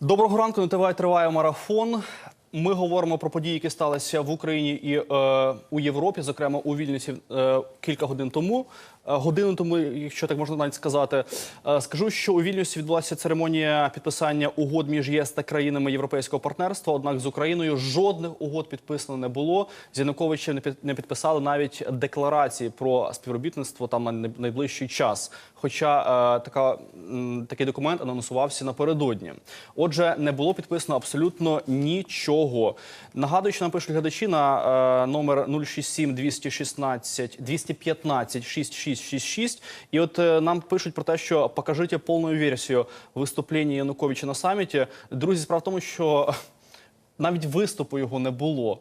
Доброго ранку. На ТВ триває марафон. Ми говоримо про події, які сталися в Україні і е, у Європі, зокрема у Вільнюсі е, кілька годин тому. Е, годину тому, якщо так можна навіть сказати, е, скажу, що у Вільнюсі відбулася церемонія підписання угод між ЄС та країнами європейського партнерства. Однак з Україною жодних угод підписано не було. З Януковичем не під- не підписали навіть декларації про співробітництво там на найближчий час. Хоча е, така такий документ анонсувався напередодні. Отже, не було підписано абсолютно нічого. Нагадую, що нам пишуть глядачі на номер 067 216 215 6666. І от е, нам пишуть про те, що покажіть повну версію виступлення Януковича на саміті. Друзі, справа в тому, що навіть виступу його не було.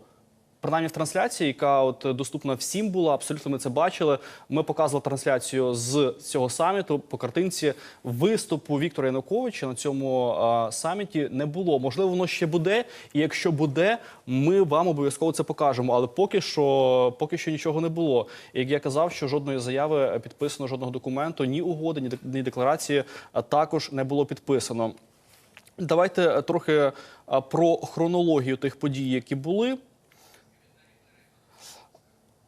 Принаймні в трансляції, яка от е, доступна всім була, абсолютно ми це бачили. Ми показували трансляцію з цього саміту по картинці. Виступу Віктора Януковича на цьому е, саміті не було. Можливо, воно ще буде. І якщо буде, ми вам обов'язково це покажемо. Але поки що, поки що нічого не було. Як я казав, що жодної заяви підписано, жодного документу, ні угоди, ні дек- ні декларації також не було підписано. Давайте е, трохи е, про хронологію тих подій, які були.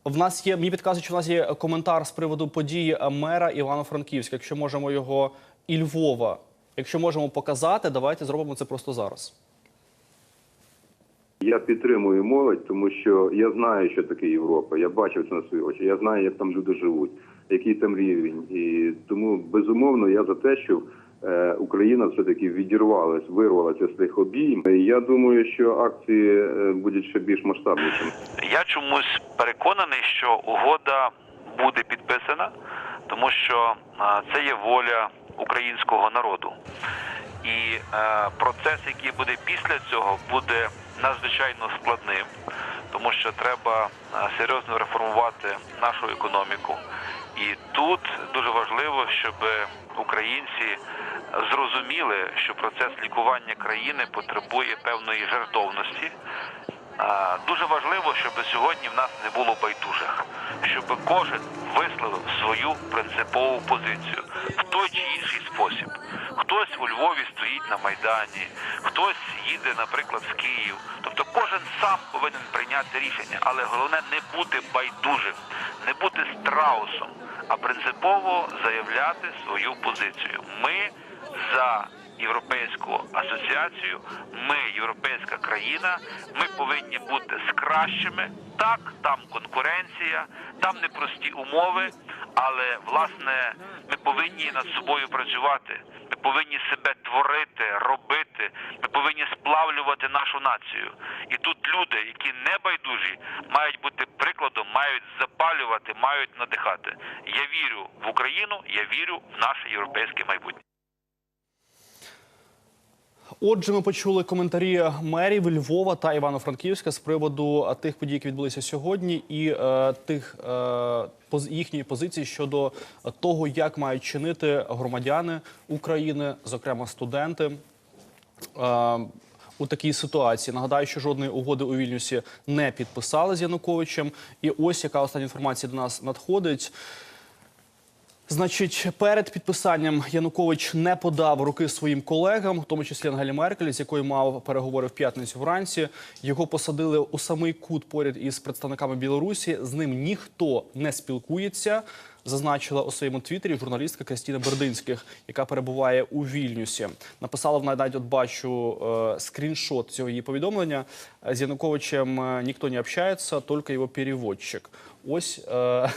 В нас є, мені підказують, що в нас є коментар з приводу події е, мера Івано-Франківська. Якщо можемо його і Львова, якщо можемо показати, давайте зробимо це просто зараз. Я підтримую молодь, тому що я знаю, що таке Європа. Я бачив це на свої очі. Я знаю, як там люди живуть, який там рівень. І тому безумовно я за те, щоб е, Україна все таки відірвалась, вирвалася з тих обійм. Я думаю, що акції е, будуть ще більш масштабнішими. Я чомусь переконаний, що угода буде підписана, тому що це є воля українського народу. І е, процес, який буде після цього, буде надзвичайно складним, тому що треба е, серйозно реформувати нашу економіку. І тут дуже важливо, щоб українці зрозуміли, що процес лікування країни потребує певної жертовності. Дуже важливо, щоб сьогодні в нас не було байдужих, щоб кожен висловив свою принципову позицію в той чи інший спосіб. Хтось у Львові стоїть на Майдані, хтось їде, наприклад, в Київ. Тобто кожен сам повинен прийняти рішення, але головне не бути байдужим, не бути страусом, а принципово заявляти свою позицію. Ми за європейську асоціацію. Ми європейська країна. Ми повинні бути з кращими. Так, там конкуренція, там непрості умови, але власне ми повинні над собою працювати. Ми повинні себе творити, робити. Ми повинні сплавлювати нашу націю. І тут люди, які не байдужі, мають бути прикладом, мають запалювати, мають надихати. Я вірю в Україну, я вірю в наше європейське майбутнє. Отже, ми почули коментарі мерів Львова та Івано-Франківська з приводу е, тих подій, які відбулися сьогодні, і е, тих е, їхньої позиції щодо того, як мають чинити громадяни України, зокрема студенти. Е, у такій ситуації нагадаю, що жодної угоди у Вільнюсі не підписали з Януковичем. І ось яка остання інформація до нас надходить. Значить, перед підписанням Янукович не подав руки своїм колегам, в тому числі Ангелі Меркель, з якою мав переговори в п'ятницю вранці. Його посадили у самий кут поряд із представниками Білорусі. З ним ніхто не спілкується. Зазначила у своєму твіттері журналістка Кристіна Бердинських, яка перебуває у Вільнюсі. Написала вона навіть, от бачу е, скріншот цього її повідомлення. З Януковичем е, ніхто не общається, тільки його переводчик. Ось. Е,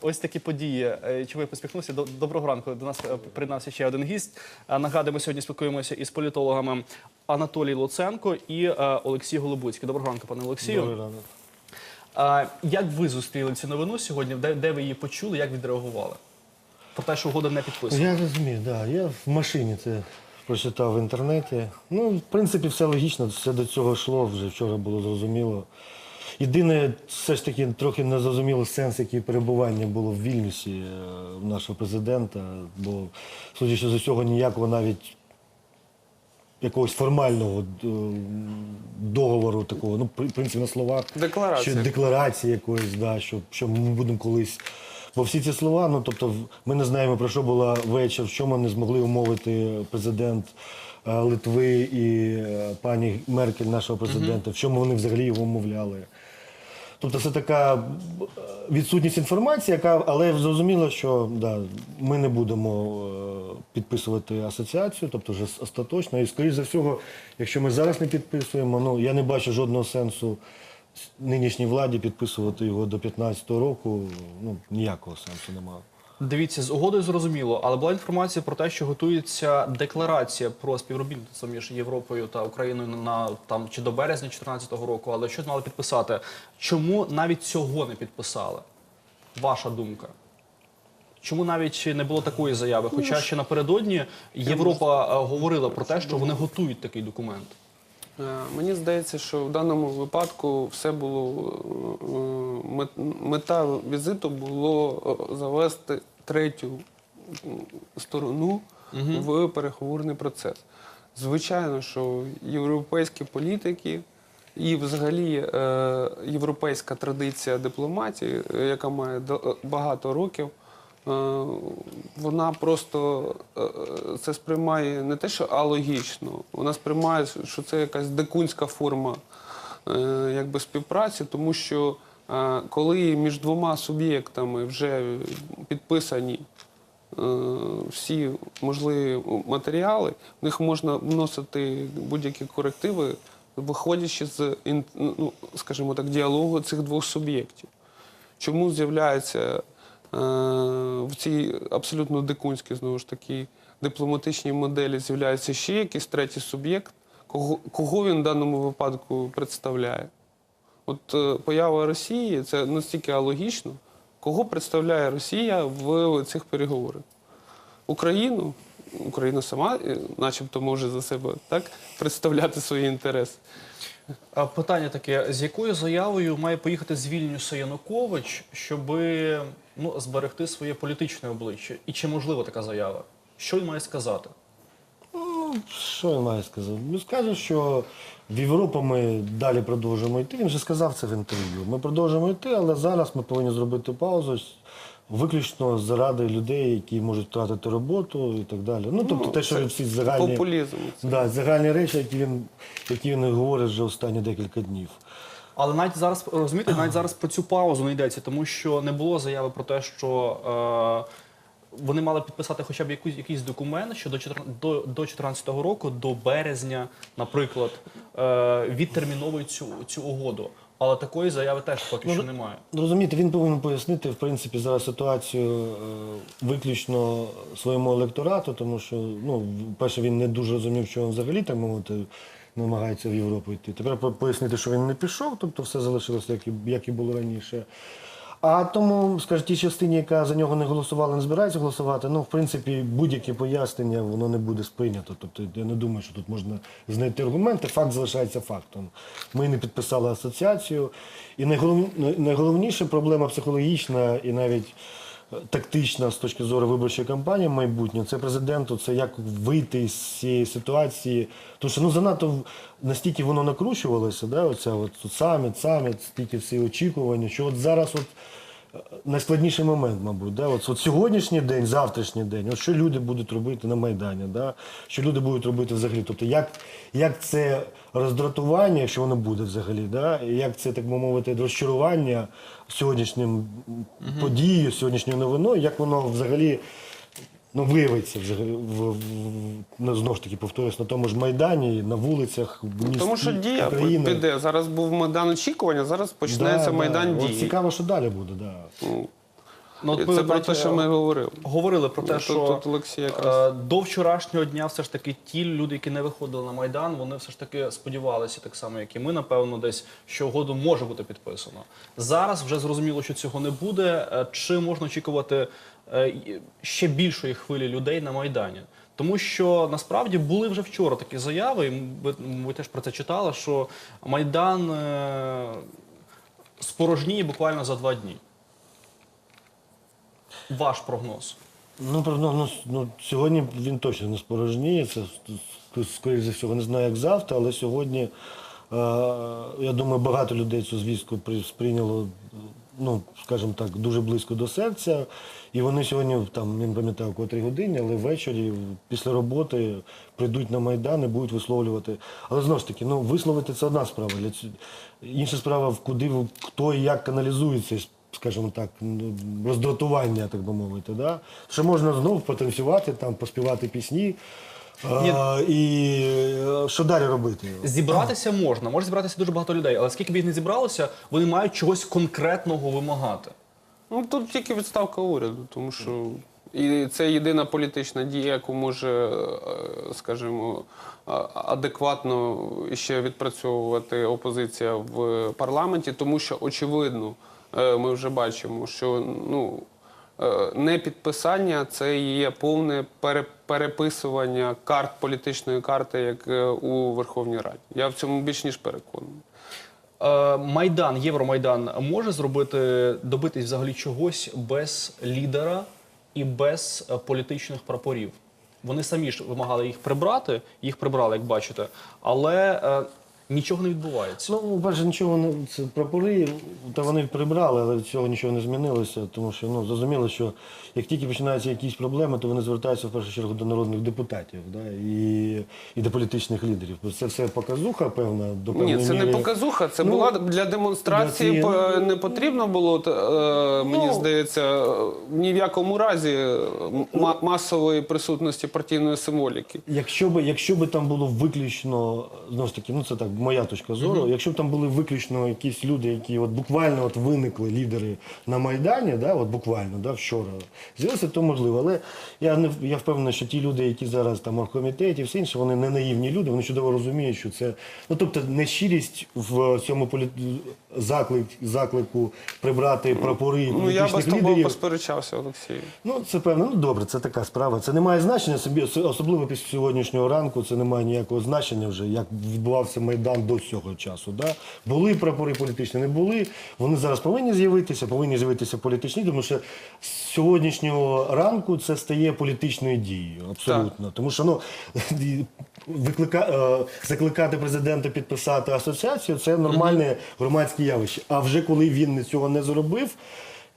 Ось такі події. Е, Чому я посміхнувся? Доброго ранку. До нас е, приєднався ще один гість. Е, Нагадую, ми сьогодні спілкуємося із політологами Анатолій Луценко і Олексій Голубуцький. Доброго ранку, пане Олексію. Добрий ранок. А, Як ви зустріли цю новину сьогодні? Де, де ви її почули? Як відреагували? Про те, що угода не підписана. Я розумію, да. Я в машині це прочитав в інтернеті. Ну, в принципі, все логічно, все до цього йшло, вже вчора було зрозуміло. Єдине, все ж таки, трохи не зрозуміло сенс, який перебування було в Вільнюсі е, в нашого президента, бо, судячи з усього, ніякого навіть якогось формального е, договору такого, ну, в принципі, на словах. Декларація. Що декларації якоїсь, да, що, що ми будемо колись Бо всі ці слова, ну тобто, ми не знаємо про що була вечір, в чому не змогли умовити президент е, Литви і е, пані Меркель, нашого президента, в чому вони взагалі його умовляли. Тобто це така е, відсутність інформації, яка, але зрозуміло, що да, ми не будемо підписувати асоціацію, тобто вже остаточно. І скоріш за всього, якщо ми зараз не підписуємо, ну я не бачу жодного сенсу нинішній владі підписувати його до 2015 року. Ну ніякого сенсу немає. Дивіться, з угодою зрозуміло, але була інформація про те, що готується декларація про співробітництво між Європою та Україною на там чи до березня 2014 року. Але що мали підписати? Чому навіть цього не підписали? Ваша думка? Чому навіть не було такої заяви? Хоча ще напередодні Європа е, говорила про те, що вони готують такий документ. Е, Мені здається, що в даному випадку все було е, мета візиту було е, завести третю сторону в переговорний процес. Звичайно, що європейські політики і взагалі е, європейська традиція дипломатії, е, яка має багато років, Е, вона просто е, це сприймає не те, що алогічно, вона сприймає, що це якась дикунська форма е, якби співпраці, тому що е, коли між двома суб'єктами вже підписані е, всі можливі матеріали, в них можна вносити будь-які корективи, виходячи з ну, скажімо так, діалогу цих двох суб'єктів. Чому з'являється е, в цій абсолютно дикунській, знову ж таки, дипломатичній моделі з'являється ще якийсь третій суб'єкт, кого, кого він в даному випадку представляє? От е, поява Росії це настільки алогічно, кого представляє Росія в цих переговорах? Україну? Україна сама, е, начебто, може за себе так представляти свої інтереси. Питання таке: з якою заявою має поїхати з Вільнюса Янукович, щоб ну, зберегти своє політичне обличчя? І чи можлива така заява? Що він має сказати? Ну, що я маю сказати? Ну, скаже, що в Європу ми далі продовжуємо йти. Він вже сказав це в інтерв'ю. Ми продовжуємо йти, але зараз ми повинні зробити паузу виключно заради людей, які можуть втратити роботу і так далі. Ну, тобто те, що всі загальні, Популізм. Да, загальні речі, які він, які він говорить вже останні декілька днів. Але навіть зараз розумієте, навіть зараз про цю паузу не йдеться, тому що не було заяви про те, що е, вони мали підписати хоча б якусь, якийсь документ, що до 14 до, до року, до березня, наприклад, е, відтерміновують цю, цю угоду. Але такої заяви теж поки Ну, що немає. Розумієте, він повинен пояснити, в принципі, зараз ситуацію е, виключно своєму електорату, тому що, ну, перше, він не дуже розумів, що він взагалі, так мовити, намагається в Європу йти. Тепер пояснити, що він не пішов, тобто все залишилося, як і, як і було раніше. А тому, скажімо, тій частині, яка за нього не голосувала, не збирається голосувати, ну, в принципі, будь-яке пояснення воно не буде сприйнято. Тобто я не думаю, що тут можна знайти аргументи. Факт залишається фактом. Ми не підписали асоціацію. І найголов... найголовніша проблема психологічна і навіть тактична з точки зору виборчої кампанії майбутнього, це президенту, це як вийти з цієї ситуації. Тому що ну занадто настільки воно накручувалося, да, оця от саміт, саміт, стільки всі очікування, що от зараз от найскладніший момент, мабуть, да, от, от сьогоднішній день, завтрашній день, от що люди будуть робити на Майдані, да, що люди будуть робити взагалі. Тобто, як, як це роздратування, якщо воно буде взагалі, да, і як це, так би мовити, розчарування сьогоднішнім подією, сьогоднішньою новиною, як воно взагалі ну, виявиться взагалі в, в, ну, знову ж таки повторюсь, на тому ж Майдані, на вулицях міст Тому що дія України. піде. Зараз був майдан очікування, зараз починається Да, майдан да. От дій. цікаво, що далі буде, да. Ну, Ну, от Це ви, про те, що ми говорили. говорили про те, що тут Олексій якраз. е, до вчорашнього дня все ж таки ті люди, які не виходили на майдан, вони все ж таки сподівалися, так само як і ми, напевно, десь що угоду може бути підписано. Зараз вже зрозуміло, що цього не буде. Е, Чи можна очікувати е, ще більшої хвилі людей на майдані? Тому що насправді були вже вчора такі заяви, і ви, ви теж про це читали, що майдан е, спорожніє буквально за два дні. Ваш прогноз. Ну, правда, ну, ну, сьогодні він точно не спорожніє. Скоріше за всього не знаю, як завтра, але сьогодні, е, я думаю, багато людей цю звістку сприйняло ну, скажімо так, дуже близько до серця. І вони сьогодні, там, я не пам'ятаю, котрій годині, але ввечері після роботи прийдуть на Майдан і будуть висловлювати. Але знову ж таки, ну, висловити це одна справа. Інша справа, куди хто і як каналізує цей, скажімо так, ну, роздратування, так би мовити. Да? Що можна знову потанцювати, там, поспівати пісні. А, і е, що далі робити? Зібратися можна, може зібратися дуже багато людей, але скільки б їх не зібралося, вони мають чогось конкретного вимагати. Ну тут тільки відставка уряду, тому що і це єдина політична дія, яку може, е, скажімо, адекватно ще відпрацьовувати опозиція в парламенті, тому що очевидно, ми вже бачимо, що ну. е, Непідписання це є повне пере- переписування карт політичної карти, як е, у Верховній Раді. Я в цьому більш ніж переконаний. Е, Майдан, Євромайдан може зробити, добитись взагалі чогось без лідера і без е, політичних прапорів. Вони самі ж вимагали їх прибрати, їх прибрали, як бачите, але е, нічого не відбувається. Ну, перше, нічого не це прапори, та вони прибрали, але від цього нічого не змінилося, тому що ну зрозуміло, що як тільки починаються якісь проблеми, то вони звертаються в першу чергу до народних депутатів, да, і, і до політичних лідерів. Бо Це все показуха, певна, до певної Ні, це не показуха, це Ну, була для демонстрації. для цієї- Не потрібно було, е, мені Ну, здається, ні в якому разі е, масової присутності партійної символіки. Якщо би, якщо би там було виключно, знову ж таки, ну це так, моя точка зору, якщо б там були виключно якісь люди, які от буквально от виникли лідери на Майдані, да, от буквально, да, вчора, з'явилося, то можливо. Але я не я впевнений, що ті люди, які зараз там в оргкомітеті, все інше, вони не наївні люди, вони чудово розуміють, що це. Ну тобто нещирість в цьому полі... заклик, заклику прибрати прапори Ну я би з тобою посперечався, Олексій. Ну, це певно, ну добре, це така справа. Це не має значення собі, особливо після сьогоднішнього ранку. Це не має ніякого значення вже, як відбувався майдан до цього часу. Да? Були прапори політичні, не були. Вони зараз повинні з'явитися, повинні з'явитися політичні, тому що з сьогоднішнього ранку це стає політичною дією. Абсолютно. Тому що ну виклика, е, закликати президента підписати асоціацію це нормальне громадське явище. А вже коли він цього не зробив.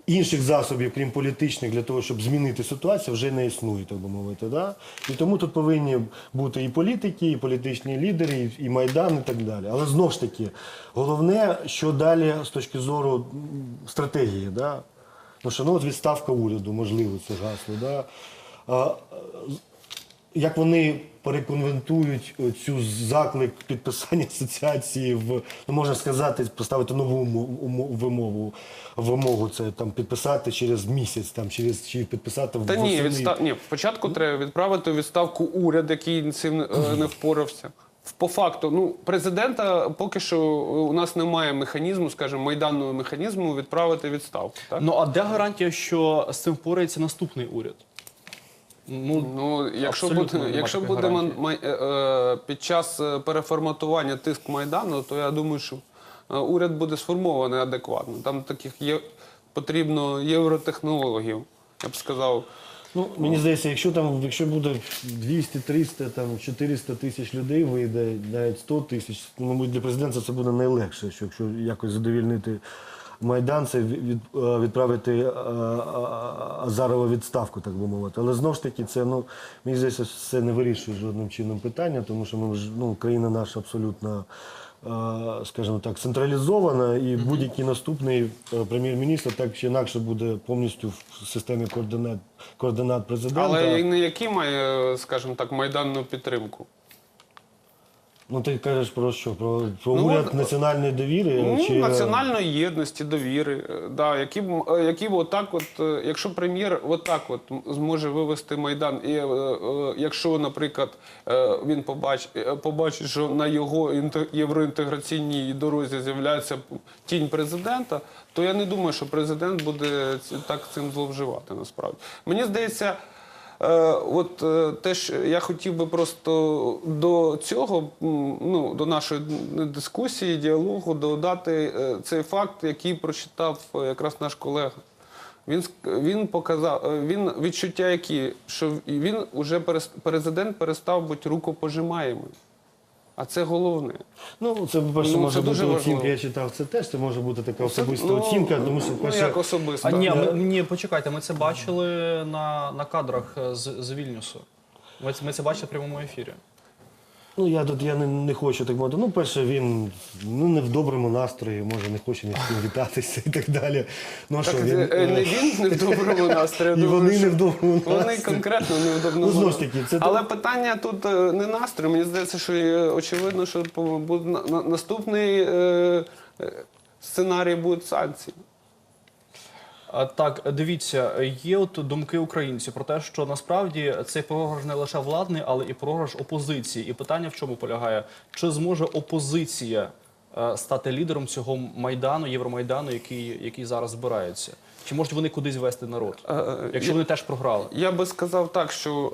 Інших засобів, крім політичних, для того, щоб змінити ситуацію, вже не існує, так би мовити. Да? І тому тут повинні бути і політики, і політичні лідери, і, Майдан, і так далі. Але знову ж таки, головне, що далі з точки зору стратегії. Да? Ну, що ну, відставка уряду, можливо, це гасло. Да? Як вони переконвентують цю заклик підписання асоціації в ну можна сказати, поставити нову вимогу, вимогу це там підписати через місяць, там через чи підписати в Та ні, відстав... ні, спочатку треба відправити відставку уряд, який цим е, не впорався. По факту, ну президента поки що у нас немає механізму, скажімо, майданного механізму відправити відставку. Так? Ну а де гарантія, що з цим впорається наступний уряд? Ну, Ну, якщо буде, якщо буде ман- май- е, е, під час е, переформатування тиск майдану, то я думаю, що е, уряд буде сформований адекватно. Там таких є потрібно євротехнологів, я б сказав. Ну, мені здається, якщо там, якщо буде 200, 300, там 400 тисяч людей вийде, навіть 100 тисяч, ну, мабуть, для президента це буде найлегше, що якщо якось задовільнити Майдан, це від, е, відправити е, е, Азарова відставку, так би мовити. Але знову ж таки, це ну мені здається, це не вирішує жодним чином питання, тому що ми ну, країна наша абсолютно. Скажімо так, централізована, і будь-який наступний прем'єр-міністр так чи інакше буде повністю в системі координат, координат президента. Але не який має, скажімо так, майданну підтримку. Ну ти кажеш про що? Про, про Ну, уряд національної довіри? Ну, чи... національної єдності, довіри. е, Да, які б е, які б отак, от, е, якщо прем'єр отак от зможе вивести майдан, і е, е, якщо, наприклад, е, він побач, е, побачить, що на його інте- євроінтеграційній дорозі з'являється тінь президента, то я не думаю, що президент буде так цим зловживати насправді. Мені здається. Е, От е, теж я хотів би просто до цього, ну до нашої дискусії, діалогу додати е, цей факт, який прочитав якраз наш колега. Він він показав, він відчуття, які що він уже перес- президент перестав бути рукопожимаємим. А це головне. Ну, це, по-перше, Ну, може це бути дуже оцінка, я читав це теж, це може бути така Це, особиста ну, оцінка, тому що, ну, як особиста. А ні, ми, ні, почекайте, ми це бачили на, на кадрах з, з Вільнюсу. Ми, це- ми це бачили в прямому ефірі. Ну, я тут я не, не хочу так мовити. Ну, перше, він ну, не в доброму настрої, може не хоче ні з ким вітатися і так далі. Ну, а що, він, е, не е, він не в доброму настрої. І вони не в доброму Вони конкретно не в доброму Ну, знову ж таки, це Але питання тут е, не настрій. Мені здається, що очевидно, що по- буде на- на- наступний е, е, сценарій будуть санкції. Так, дивіться, є от думки українців про те, що насправді цей програш не лише владний, але і програш опозиції. І питання в чому полягає? Чи зможе опозиція е, стати лідером цього майдану, Євромайдану, який, який зараз збирається? Чи можуть вони кудись вести народ, Е, е, якщо вони теж програли? Я би сказав так, що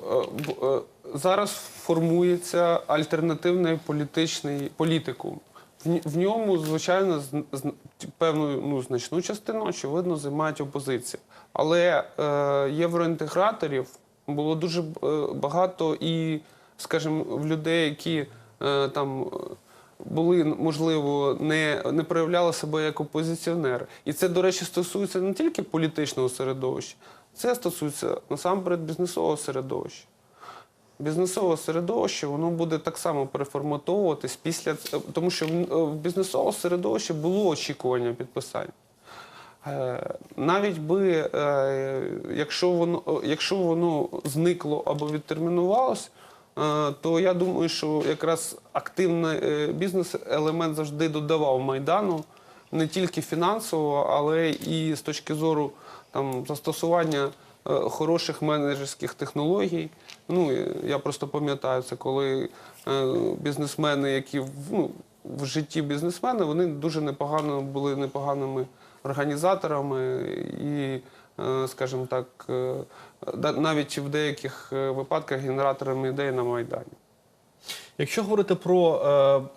зараз формується альтернативний політичний політикум. В, в ньому, звичайно, з, з, певну ну, значну частину, очевидно, займають опозиція. Але е, євроінтеграторів було дуже е, багато і, скажімо, в людей, які е, там. були, можливо, не, не проявляли себе як опозиціонери. І це, до речі, стосується не тільки політичного середовища, це стосується насамперед бізнесового середовища. Бізнесове середовище воно буде так само переформатовуватись після ц- тому, що в, в бізнесовому середовищі було очікування підписання. Е, Навіть би, е, якщо воно, е, якщо воно зникло або відтермінувалось, е, то я думаю, що якраз активний е, бізнес-елемент завжди додавав Майдану не тільки фінансово, але і з точки зору там, застосування е, хороших менеджерських технологій. Ну, я просто пам'ятаю це, коли е, бізнесмени, які ну, в житті бізнесмени, вони дуже непогано були непоганими організаторами і, е, скажімо так, е, навіть в деяких е, випадках генераторами ідей на Майдані. Якщо говорити про е,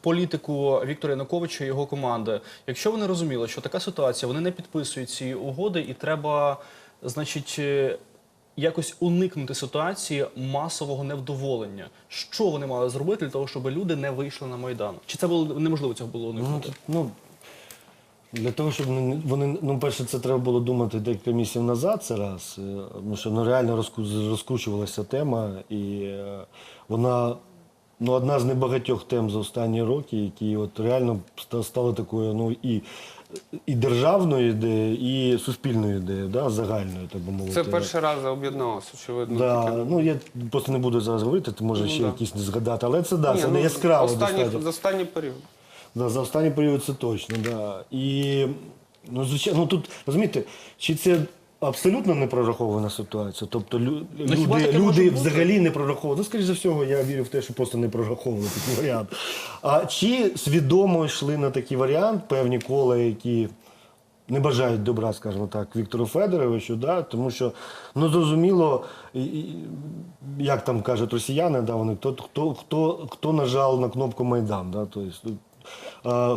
політику Віктора Януковича і його команди, якщо вони розуміли, що така ситуація, вони не підписують ці угоди, і треба, значить, е, якось уникнути ситуації масового невдоволення. Що вони мали зробити для того, щоб люди не вийшли на майдан? Чи це було неможливо цього було Ну, уникнути? ну, для того, щоб вони, ну, перше, це треба було думати декілька місяців назад, це раз, е, тому що ну, реально розкручувалася тема, і е, вона ну, одна з небагатьох тем за останні роки, які от реально ста- стали такою, ну, і, і державної ідеї, і суспільної ідеї, да, загальної, так би мовити. Це перший раз об'єдналося, очевидно. Да, таке. ну я просто не буду зараз говорити, ти може Ну, ще да. якісь не згадати, але це да, Ні, це ну, не яскраво останній, достатньо. За останній період. Да, за останній період це точно, да. І ну, звичайно, ну тут розумієте, чи це абсолютно не прорахована ситуація? Тобто лю- Ну, люди, люди взагалі не прораховували. Ну, скоріш за всього, я вірю в те, що просто не прораховували такий варіант. А чи свідомо йшли на такий варіант певні кола, які. Не бажають добра, скажімо так, Віктору Федоровичу, да? тому що ну зрозуміло, і- і- як там кажуть росіяни, да, вони хто, хто, хто, хто нажав на кнопку Майдан. Да? Тобто,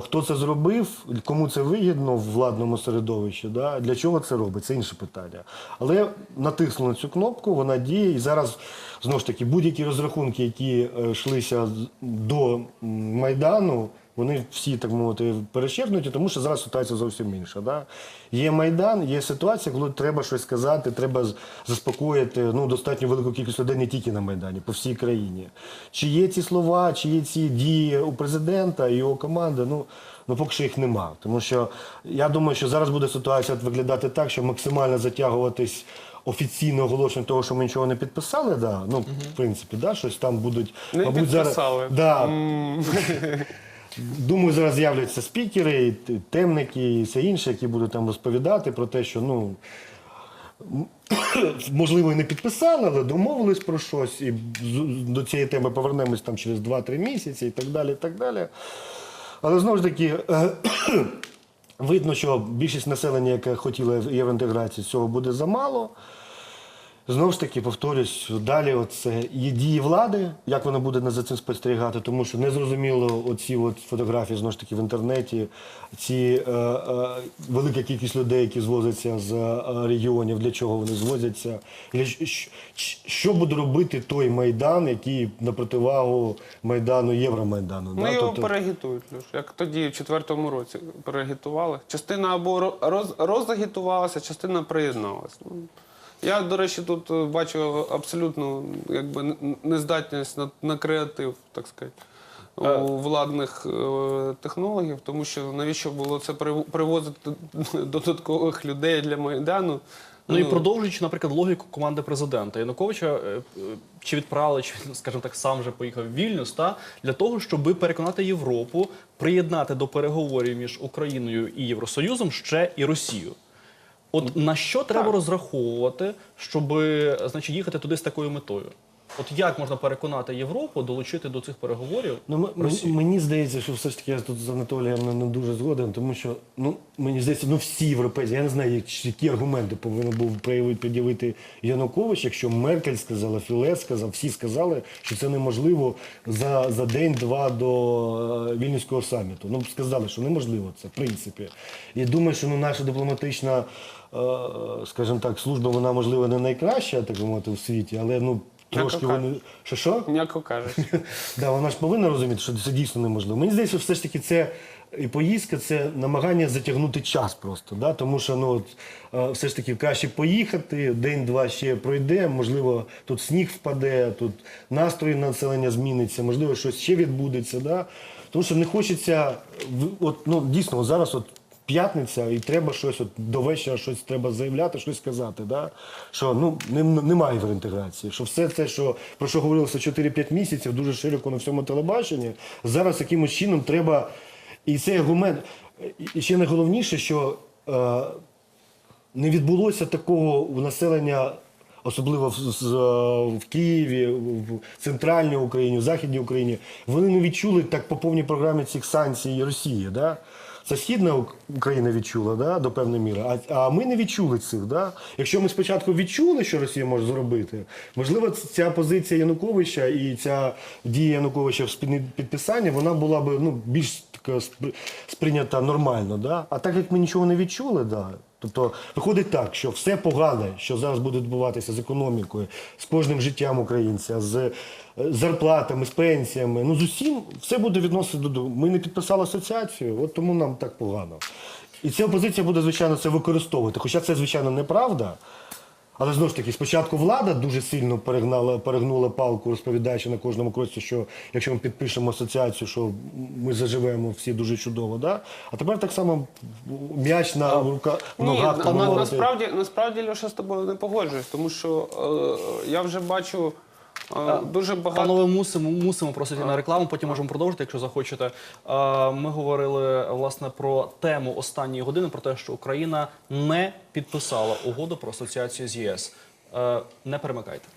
хто це зробив, кому це вигідно в владному середовищі, да? для чого це робить, це інше питання. Але натиснули цю кнопку, вона діє, і зараз знову ж таки будь-які розрахунки, які е, йшлися до Майдану. Вони всі, так мовити, перещерпнуті, тому що зараз ситуація зовсім інша. Да? Є Майдан, є ситуація, коли треба щось сказати, треба заспокоїти ну, достатньо велику кількість людей не тільки на Майдані, по всій країні. Чи є ці слова, чи є ці дії у президента і його команди, ну, ну поки що їх нема. Тому що я думаю, що зараз буде ситуація виглядати так, що максимально затягуватись офіційне оголошення того, що ми нічого не підписали, да, ну, в принципі, да, щось там будуть, Не мабуть, підписали. зараз. Да, Думаю, зараз з'являться спікери, і темники і все інше, які будуть там розповідати про те, що ну. Можливо, і не підписали, але домовились про щось, і до цієї теми повернемось там через 2-3 місяці і так далі. і так далі. Але знову ж таки, видно, що більшість населення, яке хотіло євроінтеграції, цього буде замало. Знову ж таки, повторюсь, далі це є дії влади, як вона буде за цим спостерігати, тому що незрозуміло оці от фотографії знову ж таки в інтернеті, ці е, е, велика кількість людей, які звозяться з е, регіонів, для чого вони звозяться, що буде робити той майдан, який на противагу майдану Євромайдану. Ну, да? його Тобто- переагітують, Леш. Як тоді, в четвертому році, переагітували. Частина або ро- роз, розагітувалася, частина приєдналася. Ну, Я, до речі, тут е, бачу абсолютну якби, нездатність на, на креатив, так сказати, у владних е, технологів, тому що навіщо було це привозити додаткових людей для Майдану? Ну і продовжуючи, наприклад, логіку команди президента Януковича, е, е, чи відправили, чи скажімо так, сам вже поїхав в Вільнюс, та для того, щоб переконати Європу приєднати до переговорів між Україною і Євросоюзом ще і Росію. От на що треба розраховувати, щоб значить, їхати туди з такою метою? От як можна переконати Європу долучити до цих переговорів Ну, Росію? мені здається, що все ж таки я тут з Анатолієм не, не дуже згоден, тому що ну мені здається, ну всі європейці, я не знаю, які, аргументи повинен був проявити пред'явити Янукович, якщо Меркель сказала, Філе сказав, всі сказали, що це неможливо за, за день-два до е, Вільнюського саміту. Ну сказали, що неможливо це, в принципі. І думаю, що ну наша дипломатична, скажімо так, служба, вона можливо не найкраща, так би мовити, в світі, але ну. Трошки М'яко вони. Що що? М'яко кажучи. Да, вона ж повинна розуміти, що це дійсно неможливо. Мені здається, все ж таки це і поїздка це намагання затягнути час просто. Да? Тому що ну, от, е, все ж таки краще поїхати, день-два ще пройде, можливо, тут сніг впаде, тут настрої населення зміниться, можливо, щось ще відбудеться. Да? Тому що не хочеться, от, ну, дійсно, от зараз от п'ятниця, і треба щось от, до вечора щось треба заявляти, щось сказати. Да? Що ну, нем- немає євроінтеграції. Що все це, що, про що говорилося 4-5 місяців, дуже широко на всьому телебаченні, зараз якимось чином треба. І цей аргумент, і- ще найголовніше, що е, не відбулося такого у населення, особливо в, з- в Києві, в центральній Україні, в Західній Україні. Вони не відчули так по повній програмі цих санкцій Росії. Да? Це східна Україна відчула да, до певної міри, а, а ми не відчули цих. Да? Якщо ми спочатку відчули, що Росія може зробити, можливо, ця позиція Януковича і ця дія Януковича в спільне підписання, вона була б ну, більш така спри- сприйнята нормально. Да? А так як ми нічого не відчули, да, Тобто виходить так, що все погане, що зараз буде відбуватися з економікою, з кожним життям українця, з зарплатами, з пенсіями, ну з усім все буде відносити до. Ми не підписали асоціацію, от тому нам так погано. І ця опозиція буде, звичайно, це використовувати. Хоча це, звичайно, неправда. Але знову ж таки, спочатку влада дуже сильно перегнала, перегнула палку, розповідаючи на кожному кроці, що якщо ми підпишемо асоціацію, що ми заживемо всі дуже чудово. Да? А тепер так само м'яч на рука, Ні, ногах. на, на, насправді, насправді Льоша з тобою не погоджуюсь, тому що е, я вже бачу е, дуже багато. Панове, мусимо, мусимо просити на рекламу, потім можемо продовжити, якщо захочете. Е, Ми говорили власне про тему останньої години, про те, що Україна не підписала угоду про асоціацію з ЄС. Е, Не перемикайте.